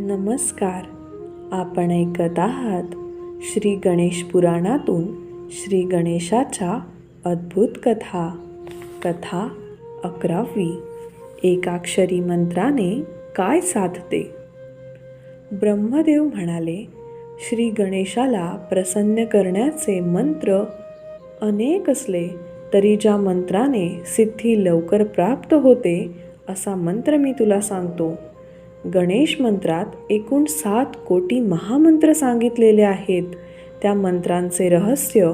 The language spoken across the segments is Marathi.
नमस्कार. आपण ऐकत आहात श्री गणेश पुराणातून श्री गणेशाच्या अद्भुत कथा. कथा अकरावी. एकाक्षरी मंत्राने काय साधते? ब्रह्मदेव म्हणाले श्री गणेशाला प्रसन्न करण्याचे मंत्र अनेक असले तरी ज्या मंत्राने सिद्धी लवकर प्राप्त होते असा मंत्र मी तुला सांगतो. गणेश मंत्रात एकूण सात कोटी महामंत्र सांगितलेले आहेत. त्या मंत्रांचे रहस्य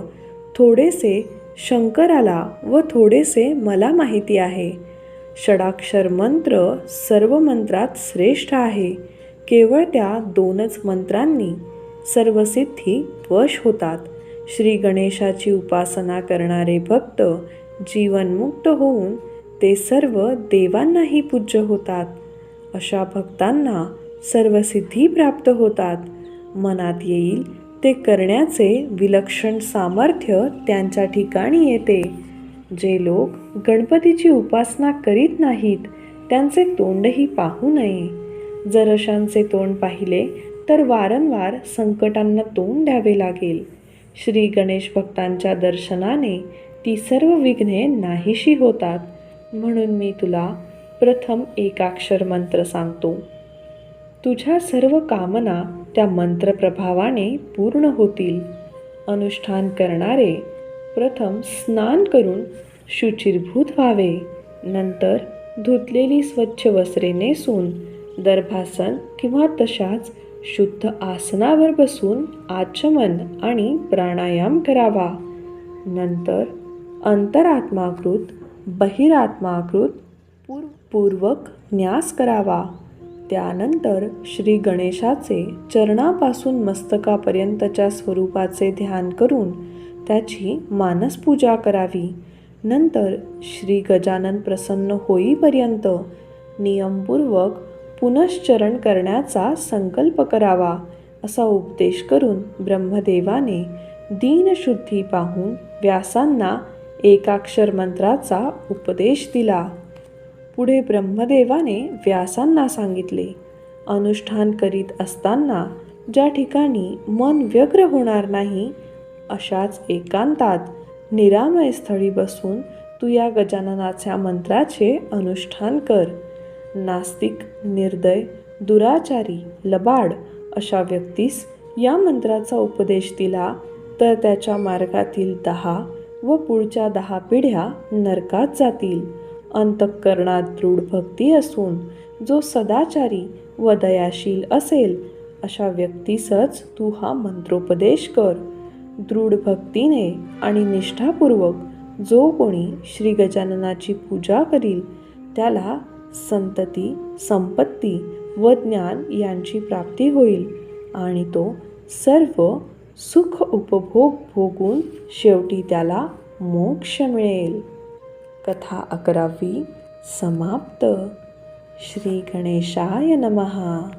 थोडेसे शंकराला व थोडेसे मला माहिती आहे. षडाक्षर मंत्र सर्व मंत्रात श्रेष्ठ आहे. केवळ त्या दोनच मंत्रांनी सर्व सिद्धी वश होतात. श्री गणेशाची उपासना करणारे भक्त जीवनमुक्त होऊन ते सर्व देवांनाही पूज्य होतात. अशा भक्तांना सर्व सिद्धी प्राप्त होतात. मनात येईल ते करण्याचे विलक्षण सामर्थ्य त्यांच्या ठिकाणी येते. जे लोक गणपतीची उपासना करीत नाहीत त्यांचे तोंडही पाहू नये. जर अशांचे तोंड पाहिले तर वारंवार संकटांना तोंड द्यावे लागेल. श्री गणेश भक्तांच्या दर्शनाने ती सर्व विघ्ने नाहीशी होतात. म्हणून मी तुला प्रथम एकाक्षर मंत्र सांगतो. तुझ्या सर्व कामना त्या मंत्रप्रभावाने पूर्ण होतील. अनुष्ठान करणारे प्रथम स्नान करून शुचिरभूत व्हावे. नंतर धुतलेली स्वच्छ वस्त्रे नेसून दर्भासन किंवा तशाच शुद्ध आसनावर बसून आचमन आणि प्राणायाम करावा. नंतर अंतरात्माकृत बहिरात्माकृत पूर्वक न्यास करावा. त्यानंतर श्री गणेशाचे चरणापासून मस्तकापर्यंतच्या स्वरूपाचे ध्यान करून त्याची मानसपूजा करावी. नंतर श्री गजानन प्रसन्न होईपर्यंत नियमपूर्वक पुनश्चरण करण्याचा संकल्प करावा असा उपदेश करून ब्रह्मदेवाने दीनशुद्धी पाहून व्यासांना एकाक्षर मंत्राचा उपदेश दिला. पुढे ब्रह्मदेवाने व्यासांना सांगितले अनुष्ठान करीत असताना ज्या ठिकाणी मन व्यग्र होणार नाही अशाच एकांतात निरामय स्थळी बसून तू या गजाननाच्या मंत्राचे अनुष्ठान कर. नास्तिक निर्दय दुराचारी लबाड अशा व्यक्तीस या मंत्राचा उपदेश दिला तर त्याच्या मार्गातील दहा व पुढच्या दहा पिढ्या नरकात जातील. अंतःकरणात दृढ भक्ती असून जो सदाचारी व दयाशील असेल अशा व्यक्तीसच तू हा मंत्रोपदेश कर. दृढ भक्तीने आणि निष्ठापूर्वक जो कोणी श्री गजाननाची पूजा करील त्याला संतती संपत्ती व ज्ञान यांची प्राप्ती होईल आणि तो सर्व सुख उपभोग भोगून शेवटी त्याला मोक्ष मिळेल. कथा अकरावी समाप्त. श्री गणेशाय नमहा